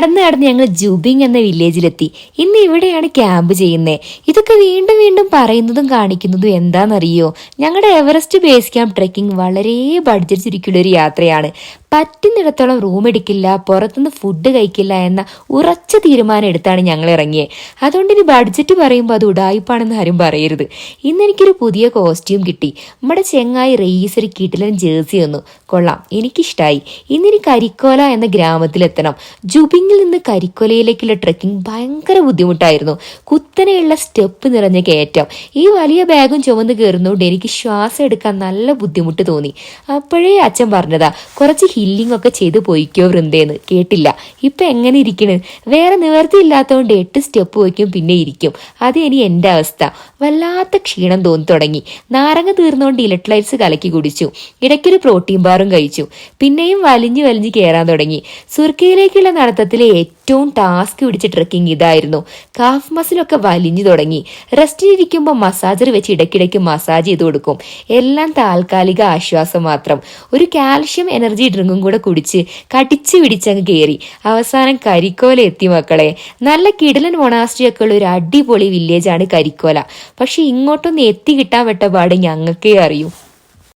നടന്ന് നടന്ന് ഞങ്ങൾ ജുബിങ് എന്ന വില്ലേജിലെത്തി. ഇന്ന് ഇവിടെയാണ് ക്യാമ്പ് ചെയ്യുന്നത് ഇതൊക്കെ വീണ്ടും വീണ്ടും പറയുന്നതും കാണിക്കുന്നതും എന്താണെന്നറിയോ? ഞങ്ങളുടെ എവറസ്റ്റ് ബേസ് ക്യാമ്പ് ട്രെക്കിംഗ് വളരെ ബഡ്ജറ്റ് ചുരുക്കിയുള്ള ഒരു യാത്രയാണ്. പറ്റുന്നിടത്തോളം റൂം എടുക്കില്ല പുറത്തുനിന്ന് ഫുഡ് കഴിക്കില്ല എന്ന ഉറച്ച തീരുമാനം എടുത്താണ് ഞങ്ങൾ ഇറങ്ങിയത് അതുകൊണ്ട് ഇനി ബഡ്ജറ്റ് പറയുമ്പോൾ അത് ഉടായ്പാണെന്ന് ആരും പറയരുത്. ഇന്ന് എനിക്കൊരു പുതിയ കോസ്റ്റ്യൂം കിട്ടി. നമ്മുടെ ചെങ്ങായി റേസ് ഒരു കിട്ടിലൻ ജേഴ്സി വന്നു. കൊള്ളാം. എനിക്കിഷ്ടായി. ഇന്നിനി കരിക്കോല എന്ന ഗ്രാമത്തിലെത്തണം. ജുബിങ്ങിൽ നിന്ന് കരിക്കോലയിലേക്കുള്ള ട്രെക്കിംഗ് ഭയങ്കര ബുദ്ധിമുട്ടായിരുന്നു. കുത്തനെയുള്ള സ്റ്റെപ്പ് നിറഞ്ഞ കയറ്റം. ഈ വലിയ ബാഗും ചുമന്ന് കയറുന്നതുകൊണ്ട് എനിക്ക് ശ്വാസം എടുക്കാൻ നല്ല ബുദ്ധിമുട്ട് തോന്നി. അപ്പോഴേ അച്ഛൻ പറഞ്ഞതാ കുറച്ച് ഹില്ലിംഗ് ഒക്കെ ചെയ്ത് പോയിക്കോ വൃന്ദേന്ന്. കേട്ടില്ല. ഇപ്പൊ എങ്ങനെ ഇരിക്കണ്? വേറെ നിവർത്തി ഇല്ലാത്തതുകൊണ്ട് എട്ട് സ്റ്റെപ്പ് വയ്ക്കും പിന്നെ ഇരിക്കും. അത് ഇനി എന്റെ അവസ്ഥ. വല്ലാത്ത ക്ഷീണം തോന്നി തുടങ്ങി. നാരങ്ങ തീർന്നുകൊണ്ട് ഇലക്ട്രൈറ്റ്സ് കലക്കി കുടിച്ചു. ഇടയ്ക്കൊരു പ്രോട്ടീൻ ബാറും കഴിച്ചു. പിന്നെയും വലിഞ്ഞു വലിഞ്ഞു കയറാൻ തുടങ്ങി. സുർക്കയിലേക്കുള്ള നടത്തത്തിലെ ഏറ്റവും ടാസ്ക് പിടിച്ച ട്രക്കിംഗ് ഇതായിരുന്നു. കാഫ് മസിലൊക്കെ വലിഞ്ഞു തുടങ്ങി. റെസ്റ്റിലിരിക്കുമ്പോൾ മസാജർ വെച്ച് ഇടയ്ക്കിടയ്ക്ക് മസാജ് ചെയ്ത് കൊടുക്കും. എല്ലാം താൽക്കാലിക ആശ്വാസം മാത്രം. ഒരു കാൽഷ്യം എനർജി ഡ്രിങ്കും കൂടെ കുടിച്ച് കടിച്ചു പിടിച്ചങ്ങ് കയറി അവസാനം കരിക്കോല എത്തി മക്കളെ. നല്ല കിടലൻ മൊണാസ്ട്രി ഒക്കെ ഉള്ള ഒരു അടിപൊളി വില്ലേജാണ് കരിക്കോല. പക്ഷെ ഇങ്ങോട്ടൊന്ന് എത്തി കിട്ടാൻ പെട്ട പാട് ഞങ്ങൾക്കേ അറിയൂ.